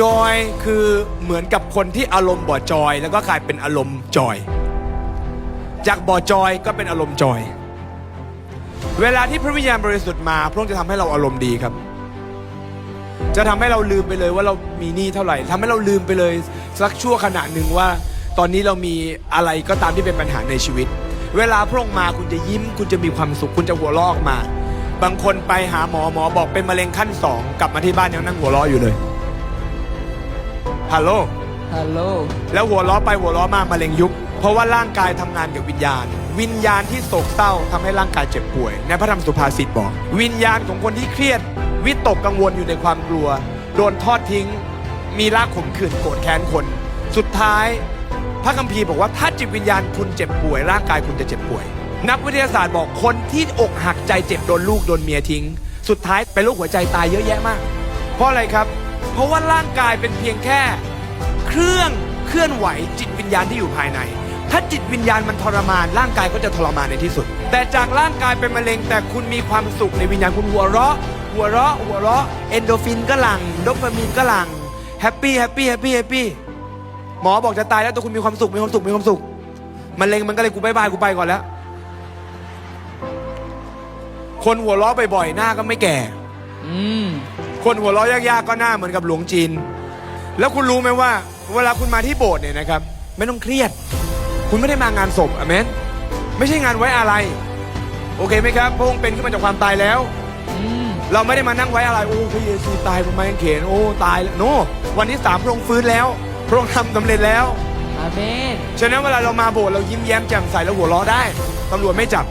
จอยคือเหมือนกับคนที่อารมณ์บ่จอย แล้วก็กลายเป็นอารมณ์จอย จากบ่จอยก็เป็นอารมณ์จอย เวลาที่พระวิญญาณบริสุทธิ์มาพระองค์จะทำให้เราอารมณ์ดีครับ จะทำให้เราลืมไปเลยว่าเรามีหนี้เท่าไหร่ทำให้เราลืมไปเลย สักชั่วขณะหนึ่งว่า ตอนนี้เรามีอะไรก็ตามที่เป็นปัญหาในชีวิต เวลาพระองค์มาคุณจะยิ้ม คุณจะมีความสุขคุณจะหัวเราะออกมา บางคนไปหาหมอหมอบอกเป็นมะเร็งขั้นสองกลับมาที่บ้านยังนั่งหัวเราะอยู่เลย ฮัลโหล ฮัลโหล แล้วหัวล้อไปหัวล้อมามะเร็งยุบ เพราะว่าร่างกายทำงานกับวิญญาณ วิญญาณที่โศกเศร้าทำให้ร่างกายเจ็บป่วย ในพระธรรมสุภาษิตบอก วิญญาณของคนที่เครียด วิตกกังวลอยู่ในความกลัว โดนทอดทิ้ง มีรากขมขื่นโกรธแค้นคน สุดท้าย พระคัมภีร์บอกว่าถ้าจิตวิญญาณคุณเจ็บป่วย ร่างกายคุณจะเจ็บป่วย นักวิทยาศาสตร์บอกคนที่อกหักใจเจ็บโดนลูกโดนเมียทิ้ง สุดท้ายเป็นโรคหัวใจตายเยอะแยะมาก เพราะอะไรครับ เพราะว่าร่างกายเป็นเพียงแค่ เครื่องเคลื่อนไหวจิตวิญญาณที่อยู่ภายใน ถ้าจิตวิญญาณมันทรมาน ร่างกายก็จะทรมานในที่สุด แต่จากร่างกายเป็นมะเร็งแต่คุณมีความสุขในวิญญาณคุณหัวเราะ หัวเราะ หัวเราะ เอนโดฟินก็หลังโดปามีนก็หลังแฮปปี้แฮปปี้แฮปปี้แฮปปี้หมอบอกจะตายแล้วแต่คุณมีความสุขมีความสุขมีความสุขมะเร็งมันก็เลยกูบายบายกูไปก่อนแล้ว คนหัวเราะบ่อยๆหน้าก็ไม่แก่ อืม คนหัวเราะยากๆก็หน้าเหมือนกับหลวงจีน แล้วคุณรู้ไหมว่า เวลาคุณมาที่โบสถ์เนี่ยนะครับ ไม่ต้องเครียด คุณไม่ได้มางานศพอเมนไม่ใช่งานไว้อะไร โอเคไหมครับพระองค์เป็นขึ้นมาจากความตายแล้วอืมเราไม่ได้มานั่งไว้อะไรโอ้พระเยซูตายบนไม้กางเขนโอ้ตายแล้วโน วันที่สามพระองค์ฟื้นแล้ว พระองค์ทำสำเร็จแล้วอาเมนฉะนั้นเวลาเรามาโบสถ์เรายิ้มแย้มแจ่มใสแล้วหัวเราะได้ตำรวจไม่จับ